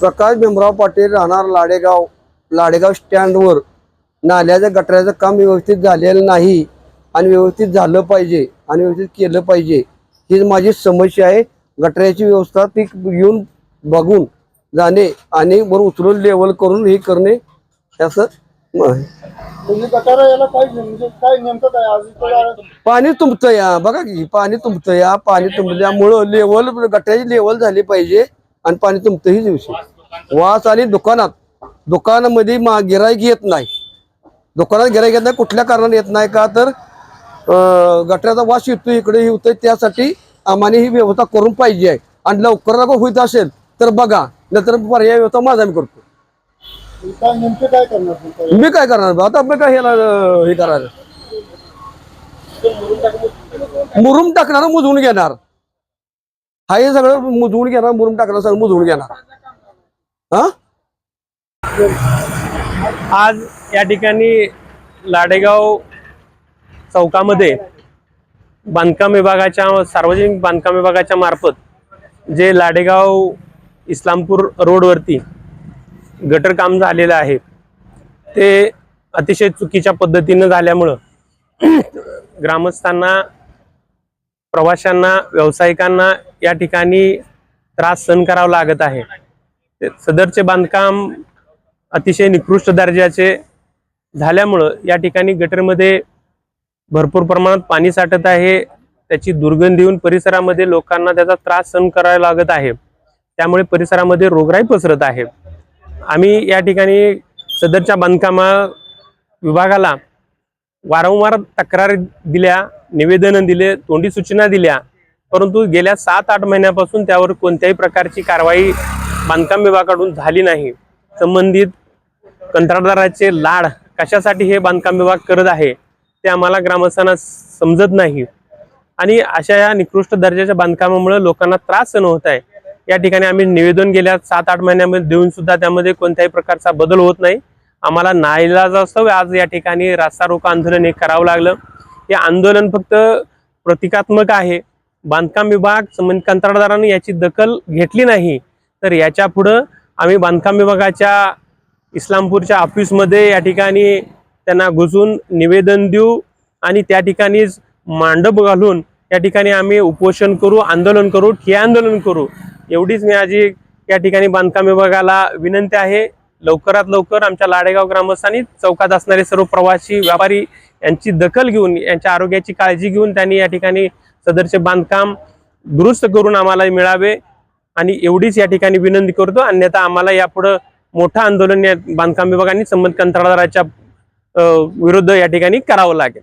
प्रकाश भीमराव पाटील राहणार लाडेगाव लाडेगाव स्टँडवर. नाल्याच्या गटाराचं काम व्यवस्थित झालेलं नाही आणि व्यवस्थित झालं पाहिजे आणि व्यवस्थित केलं पाहिजे. ही माझी समस्या आहे. गटाराची व्यवस्था ती येऊन बघून जाणे आणि बरोबर उचलून लेवल करून हे करणे असं म्हणजे म्हणजे पाणी तुंबतं या बघा की पाणी तुंबतं या पाणी तुंबल्यामुळं लेवल गटाराची लेवल झाली पाहिजे. आणि पाणी तुंबतं हीच विषय वास आणि दुकानात. दुकानामध्ये मा गिराईक येत नाही. दुकानात गिराईक येत नाही कुठल्या कारणाने येत नाही का? तर गटाराचा वास येतो इकडे होतंय त्यासाठी आम्हाला ही व्यवस्था करून पाहिजे आहे. आणि लवकर लवकर होत असेल तर बघा. नंतर पर्याय व्यवस्था माझा मी करतो. काय करणार? मी काय करणार? आता मी काय ह्याला हे करायचं? मुरुम टाकणार मुजवून घेणार. हा हे सगळं मुजवून घेणार मुरुम टाकणार सगळं मुजवून घेणार. हा? आज या ठिकाणी लाडेगाव चौकामध्ये बांधकाम विभागाच्या सार्वजनिक बांधकाम विभागाच्या मार्फत जे लाडेगाव इस्लामपूर रोडवरती गटर काम झालेलं आहे ते अतिशय चुकीच्या पद्धतीनं झाल्यामुळं ग्रामस्थांना प्रवाशांना व्यावसायिकांना या ठिकाणी त्रास सहन करावा लागत आहे. सदरचे बांधकाम अतिशय निकृष्ट दर्जाचे झाल्यामुळं या ठिकाणी गटरमध्ये भरपूर प्रमाणात पाणी साठत आहे. त्याची दुर्गंधी येऊन परिसरामध्ये लोकांना त्याचा त्रास सहन करावा लागत आहे. त्यामुळे परिसरामध्ये रोगराई पसरत आहे. आम्ही या ठिकाणी सदरच्या बांधकामा विभागाला वारंवार तक्रार दिल्या निवेदनं दिले तोंडी सूचना दिल्या. परंतु गेल्या सात आठ महिन्यापासून त्यावर कोणत्याही प्रकारची कारवाई बांधकाम विभागाकडून झाली नाही. संबंधित कंत्राटदाराचे लाड कशासाठी हे बांधकाम विभाग करत आहे ते आम्हाला ग्रामस्थांना समजत नाही. आणि अशा या निकृष्ट दर्जाच्या बांधकामामुळे लोकांना त्रास सहन होत आहे. या ठिकाणी आम्ही निवेदन गेल्या सात आठ महिन्यामध्ये देऊन सुद्धा त्यामध्ये कोणत्याही प्रकारचा बदल होत नाही. आम्हाला नाईलाजास्तव आज या ठिकाणी रास्ता रोको आंदोलन हे करावं लागलं. हे आंदोलन फक्त प्रतिकात्मक आहे. बांधकाम विभाग संबंधित कंत्राटदारांनी याची दखल घेतली नाही तर याच्या पुढं आम्ही बांधकाम विभागाच्या इस्लामपूरच्या ऑफिसमध्ये या ठिकाणी त्यांना घुसून निवेदन देऊ आणि त्या ठिकाणीच मांडप घालून या ठिकाणी आम्ही उपोषण करू आंदोलन करू ठिया आंदोलन करू. एवढीच मी आजी या ठिकाणी बांधकाम विभागाला विनंती आहे. लवकरात लवकर आमच्या लाडेगाव ग्रामस्थांनी चौकात असणारे सर्व प्रवासी व्यापारी यांची दखल घेऊन यांच्या आरोग्याची काळजी घेऊन त्यांनी या ठिकाणी सदरचे बांधकाम दुरुस्त करून आम्हाला मिळावे. आणि एवढीच या ठिकाणी विनंती करतो अन्यथा आम्हाला यापुढं मोठं आंदोलन या बांधकाम विभागाने संबंधित कंत्राटदाराच्या विरुद्ध या ठिकाणी करावं लागेल.